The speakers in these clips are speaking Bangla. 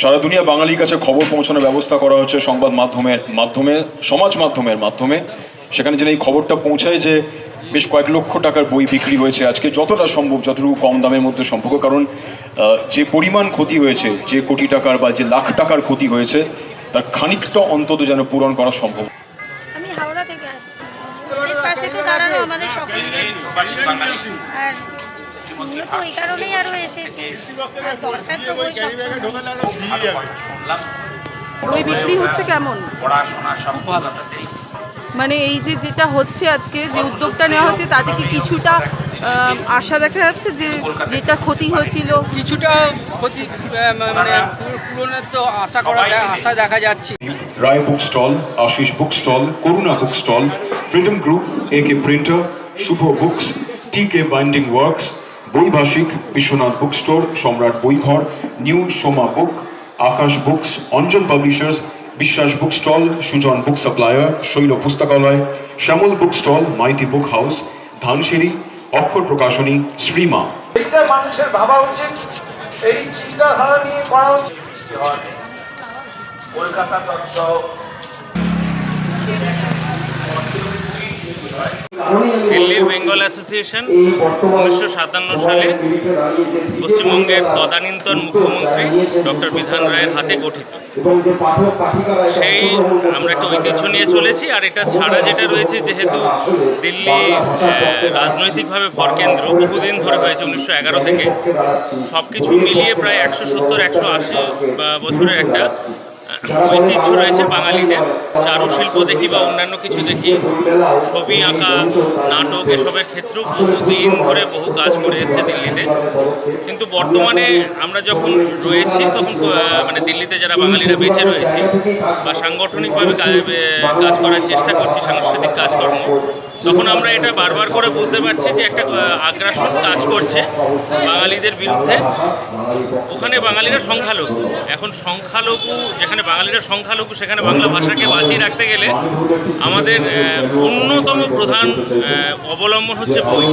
সারা দুনিয়া বাঙালির কাছে খবর পৌঁছানোর ব্যবস্থা করা হচ্ছে সংবাদ মাধ্যমের মাধ্যমে, সমাজ মাধ্যমের মাধ্যমে। সেখানে যেন এই খবরটা পৌঁছায় যে বেশ কয়েক লক্ষ টাকার বই বিক্রি হয়েছে আজকে, যতটা সম্ভব, যতটুকু কম দামের মধ্যে সম্ভব। কারণ যে পরিমাণ ক্ষতি হয়েছে, যে কোটি টাকার বা যে লাখ টাকার ক্ষতি হয়েছে, তার খানিকটা অন্তত যেন পূরণ করা সম্ভব। আমি হাওড়া থেকে আসছি। আমাদের আর মূলত ওই কারণেই আরও এসেছি। আর দরকার তো বই বই বিক্রি হচ্ছে কেমন? মানে এই যে যেটা হচ্ছে আজকে যে উদ্যোগটা নেওয়া হচ্ছে তাতে কি কিছুটা আশা দেখা যাচ্ছে যে যেটা ক্ষতি হয়েছিল? কিছুটা ক্ষতি মানে পুর- পূরণের তো আশা করা আশা দেখা যাচ্ছে। Roy book stall Ashis book stall Karuna book stall freedom group A K printer Shubho books T K binding works বইভাষিক Biswanath book store Samrat Boighar new Soma book Akash books Anjan publishers Biswas book stall Sujan book supplier Shaila Pustakalay, Shyamal book stall Maiti book house Dhansiri, Akshar Prakashani, Shrima. এইটা মানুষের ভাবা উচিত। এই চিন্তাধারা নিয়ে করা উচিত। কলকাতা তত্ত্ব দিল্লির বেঙ্গল অ্যাসোসিয়েশন উনিশশো সাতান্ন সালে পশ্চিমবঙ্গের তদানীন্তন মুখ্যমন্ত্রী ডক্টর বিধান রায়ের হাতে গঠিত। সেই আমরা একটা ঐতিহ্য নিয়ে চলেছি আর এটা ছাড়া যেটা রয়েছে যেহেতু দিল্লি রাজনৈতিকভাবে ভরকেন্দ্র বহুদিন ধরে হয়েছে উনিশশো এগারো থেকে। সব কিছু মিলিয়ে প্রায় একশো সত্তর একশো আশি বছরের একটা ঐতিহ্য রয়েছে বাঙালিদের চারুশিল্প দেখি বা অন্যান্য কিছু দেখি ছবি আঁকা নাটক এসবের ক্ষেত্রেও বহুদিন ধরে বহু কাজ করে এসছে দিল্লিতে। কিন্তু বর্তমানে আমরা যখন রয়েছি তখন মানে দিল্লিতে যারা বাঙালিরা বেঁচে রয়েছি বা সাংগঠনিকভাবে কাজ করার চেষ্টা করছি সাংস্কৃতিক কাজকর্ম তখন আমরা এটা বারবার করে বুঝতে পারছি যে একটা আগ্রাসন কাজ করছে বাঙালিদের বিরুদ্ধে। ওখানে বাঙালিরা সংখ্যালঘু। এখন সংখ্যালঘু, যেখানে বাঙালিরা সংখ্যালঘু, সেখানে বাংলা ভাষাকে বাঁচিয়ে রাখতে গেলে আমাদের অন্যতম প্রধান অবলম্বন হচ্ছে বই।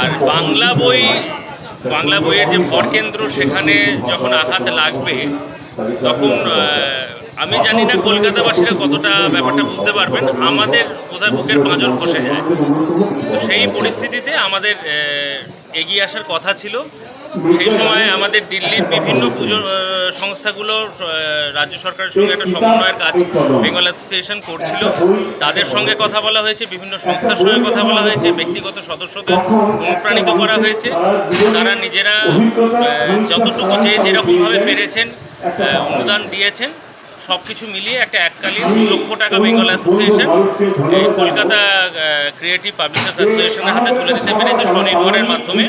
আর বাংলা বই, বাংলা বইয়ের যে ভরকেন্দ্র, সেখানে যখন আঘাত লাগবে, তখন আমি জানি না কলকাতাবাসীরা কতটা ব্যাপারটা বুঝতে পারবেন। আমাদের কোথায় বুকের পাঁজর খসে যায়। তো সেই পরিস্থিতিতে আমাদের এগিয়ে আসার কথা ছিল। সেই সময় আমাদের দিল্লির বিভিন্ন পুজো সংস্থাগুলো রাজ্য সরকারের সঙ্গে একটা সমন্বয়ের কাজ বেঙ্গল অ্যাসোসিয়েশন করছিল। তাদের সঙ্গে কথা বলা হয়েছে, বিভিন্ন সংস্থার সঙ্গে কথা বলা হয়েছে, ব্যক্তিগত সদস্যদের অনুপ্রাণিত করা হয়েছে। তারা নিজেরা যতটুকু যে যেরকমভাবে পেরেছেন অনুদান দিয়েছেন। সব কিছু মিলিয়ে একটা এককালীন দু লক্ষ টাকা বেঙ্গল অ্যাসোসিয়েশন এই কলকাতা ক্রিয়েটিভ পাবলিশার্স অ্যাসোসিয়েশনের হাতে তুলে দিতে পেরেছে স্বনির্ভরের মাধ্যমে।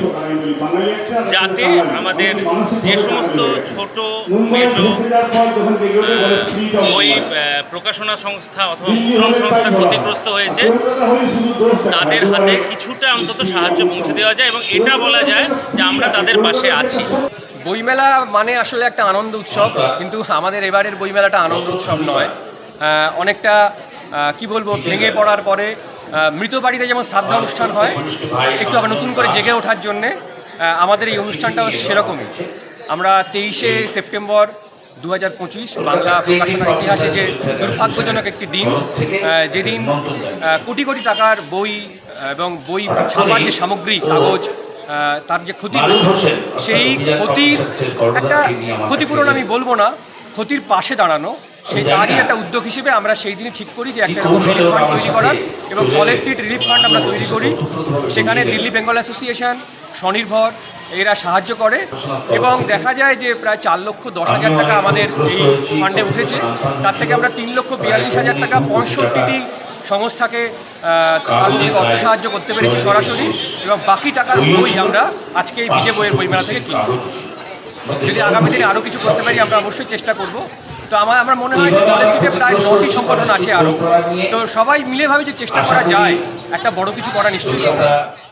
যাতে আমাদের যে সমস্ত ছোট, মেজ বই প্রকাশনা সংস্থা অথবা মুদ্রণ সংস্থা ক্ষতিগ্রস্ত হয়েছে, তাদের হাতে কিছুটা অন্তত সাহায্য পৌঁছে দেওয়া যায় এবং এটা বলা যায় যে আমরা তাদের পাশে আছি। বইমেলা মানে আসলে একটা আনন্দ উৎসব, কিন্তু আমাদের এবারের বইমেলাটা আনন্দ উৎসব নয়। অনেকটা কি বলব, ভেঙে পড়ার পরে মৃত বাড়িতে যেমন শ্রাদ্ধা অনুষ্ঠান হয়, একটু আবার নতুন করে জেগে ওঠার জন্যে আমাদের এই অনুষ্ঠানটাও সেরকমই। আমরা তেইশে সেপ্টেম্বর দু হাজার পঁচিশ, বাংলা প্রকাশনার ইতিহাসে যে দুর্ভাগ্যজনক একটি দিন যেদিন কোটি কোটি টাকার বই এবং বই ছাপার যে সামগ্রী কাগজ তার যে ক্ষতি সেই ক্ষতির একটা ক্ষতিপূরণ আমি বলব না ক্ষতির পাশে দাঁড়ানো সেই তারই একটা উদ্যোগ হিসেবে আমরা সেই দিনই ঠিক করি যে একটা রিলিফ ফান্ড তৈরি করার এবং কলেজ স্ট্রিট রিলিফ ফান্ড আমরা তৈরি করি। সেখানে দিল্লি বেঙ্গল অ্যাসোসিয়েশন স্বনির্ভর এরা সাহায্য করে এবং দেখা যায় যে প্রায় চার লক্ষ দশ হাজার টাকা আমাদের এই ফান্ডে উঠেছে। তার থেকে আমরা তিন লক্ষ বিয়াল্লিশ হাজার টাকা পঁয়ষট্টিটি সংস্থাকে আর্থিক অর্থ সাহায্য করতে পেরেছি সরাসরি এবং বাকি টাকার বই আমরা আজকে এই বিজে বইয়ের বইমেলা থেকে কিনব। যদি আগামী দিনে আরও কিছু করতে পারি আমরা অবশ্যই চেষ্টা করব। তো আমার আমার মনে হয় যে কলেজ স্ট্রিটে প্রায় নটি সংগঠন আছে আরও তো সবাই মিলে ভাবে যে চেষ্টা করা যায় একটা বড় কিছু করা নিশ্চয়ই সম্ভব।